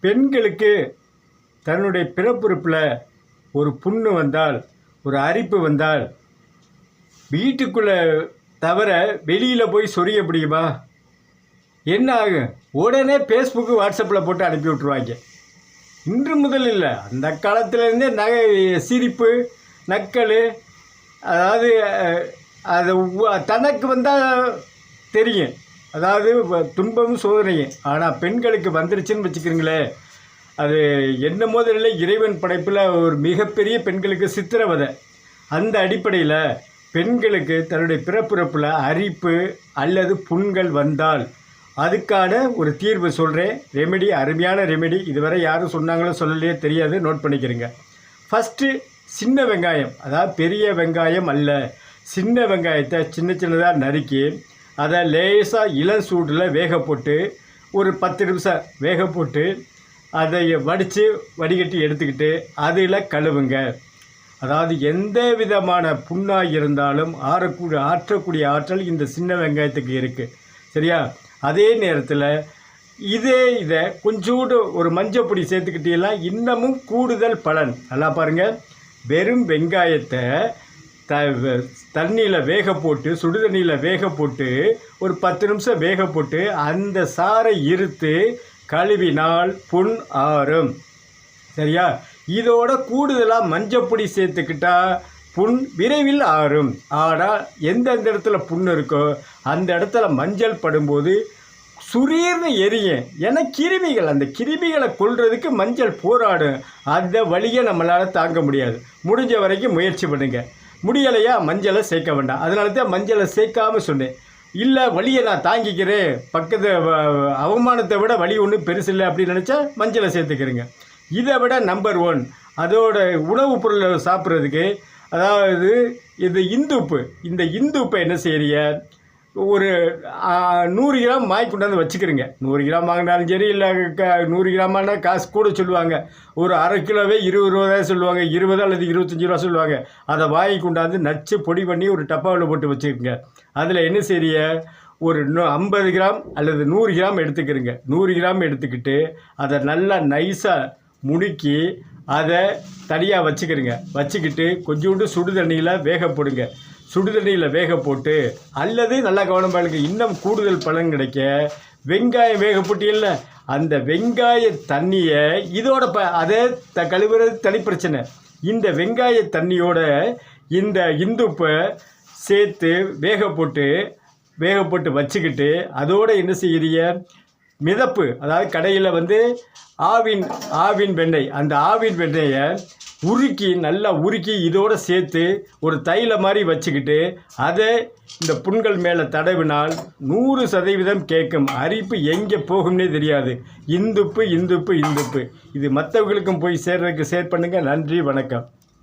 பெண்களுக்கு தன்னுடைய பிறப்புறுப்பில் ஒரு புண்ணு வந்தால் ஒரு அரிப்பு வந்தால் வீட்டுக்குள்ளே தவிர வெளியில் போய் சொரிய முடியுமா? என்ன ஆகும்? உடனே ஃபேஸ்புக்கு வாட்ஸ்அப்பில் போட்டு அனுப்பி விட்ருவாங்க இன்று முதல் இல்லை. அந்த காலத்துலேருந்தே நகை சிரிப்பு நக்கல் அதாவது அது தனக்கு வந்தால் தெரியும். அதாவது வ- துன்பமும் சோதனையும் ஆனால் பெண்களுக்கு வந்துருச்சுன்னு வச்சுக்கிறீங்களே அது என்ன முதல்ல இறைவன் படைப்பில் ஒரு மிகப்பெரிய பெண்களுக்கு சித்திரவதை அந்த அடிப்படையில் பெண்களுக்கு தன்னுடைய பிறப்புறப்பில் அரிப்பு அல்லது புண்கள் வந்தால் அதுக்கான ஒரு தீர்வு சொல்கிறேன் ரெமெடி அருமையான ரெமெடி. இதுவரை யாரும் சொன்னாங்களோ சொல்லலையே தெரியாது நோட் பண்ணிக்கிறீங்க. ஃபஸ்ட்டு சின்ன வெங்காயம். அதாவது பெரிய வெங்காயம் அல்ல சின்ன வெங்காயத்தை சின்ன சின்னதாக நறுக்கி அதை லேசாக இளம் சூடில் வேக போட்டு ஒரு பத்து நிமிஷம் வேக போட்டு அதை வடித்து வடிகட்டி எடுத்துக்கிட்டு அதில் கழுவுங்க. அதாவது எந்த விதமான புண்ணாக இருந்தாலும் ஆறக்கூடிய ஆற்றக்கூடிய ஆற்றல் இந்த சின்ன வெங்காயத்துக்கு இருக்குது சரியா? அதே நேரத்தில் இதே இதை கொஞ்சோடு ஒரு மஞ்சப்பொடி சேர்த்துக்கிட்டீங்கன்னா இன்னமும் கூடுதல் பலன். நல்லா பாருங்கள் வெறும் வெங்காயத்தை த தண்ணியில் வேக போட்டு சுடு தண்ணியில் வேக போட்டு ஒரு பத்து நிமிஷம் வேக போட்டு அந்த சாறை இருத்து கழுவினால் புண் ஆறும். சரியா? இதோட கூடுதலாக மஞ்சப்பொடி சேர்த்துக்கிட்டா புண் விரைவில் ஆறும். ஆனால் எந்தெந்த இடத்துல புண் இருக்கோ அந்த இடத்துல மஞ்சள் படும்போது சுரீர்னு எரியும். ஏன்னா கிருமிகள் அந்த கிருமிகளை கொல்றதுக்கு மஞ்சள் போராடும். அந்த வழியை நம்மளால் தாங்க முடியாது. முடிஞ்ச வரைக்கும் முயற்சி பண்ணுங்கள் முடியலையா? மஞ்சளை சேர்க்க வேண்டாம். அதனால தான் மஞ்சளை சேர்க்காம சொன்னேன். இல்லை வலியை நான் தாங்கிக்கிறேன். பக்கத்து அவமானத்தை விட வலி ஒன்றும் பெருசு இல்லை அப்படின்னு நினச்சா மஞ்சளை சேர்த்துக்கிறேங்க. இதை விட நம்பர் ஒன் அதோட உணவுப் பொருளை சாப்பிட்றதுக்கு அதாவது இது இந்துப்பு. இந்த இந்துப்பை என்ன செய்கிறீங்க ஒரு நூறு கிராம் வாங்கி கொண்டாந்து வச்சுக்கிறீங்க. நூறு கிராம் வாங்கினாலும் சரி இல்லை க நூறு கிராமான காசு கூட சொல்லுவாங்க. ஒரு அரை கிலோவே இருபது ரூபாய் சொல்லுவாங்க. இருபது அல்லது இருபத்தஞ்சி ரூபா சொல்லுவாங்க. அதை வாங்கி கொண்டாந்து நச்சு பொடி பண்ணி ஒரு டப்பாவில் போட்டு வச்சுக்கோங்க. அதில் என்ன செய்ய ஒரு ஐம்பது கிராம் அல்லது நூறு கிராம் எடுத்துக்கிறீங்க. நூறு கிராம் எடுத்துக்கிட்டு அதை நல்லா நைஸாக முடுக்கி அதை தனியாக வச்சுக்கிறீங்க. வச்சுக்கிட்டு கொஞ்சோண்டு சுடு தண்ணியில் வேக போடுங்க. சுடுதண்ணியில் வேக போட்டு அல்லது நல்லா கவனம் பாருங்க இன்னும் கூடுதல் பலன் கிடைக்க வெங்காயம் வேக போட்டியல்ல. அந்த வெங்காய தண்ணியை இதோட ப அதே த கழுவுறது தனி பிரச்சனை. இந்த வெங்காய தண்ணியோட இந்த இந்துப்பை சேர்த்து வேக போட்டு வேக போட்டு வச்சுக்கிட்டு அதோடு என்ன செய்கிறிய மிதப்பு அதாவது கடையில் வந்து ஆவின் ஆவின் வெண்ணெய் அந்த ஆவின் வெண்ணெயை உருக்கி நல்லா உருக்கி இதோடு சேர்த்து ஒரு தைல மாதிரி வச்சுக்கிட்டு அதை இந்த புண்கள் மேலே தடவினால் நூறு சதவீதம் கேட்கும். அரிப்பு எங்கே போகும்னே தெரியாது. இந்துப்பு இந்துப்பு இந்துப்பு. இது மற்றவங்களுக்கும் போய் சேர்றதுக்கு சேர் பண்ணுங்கள் நன்றி வணக்கம்.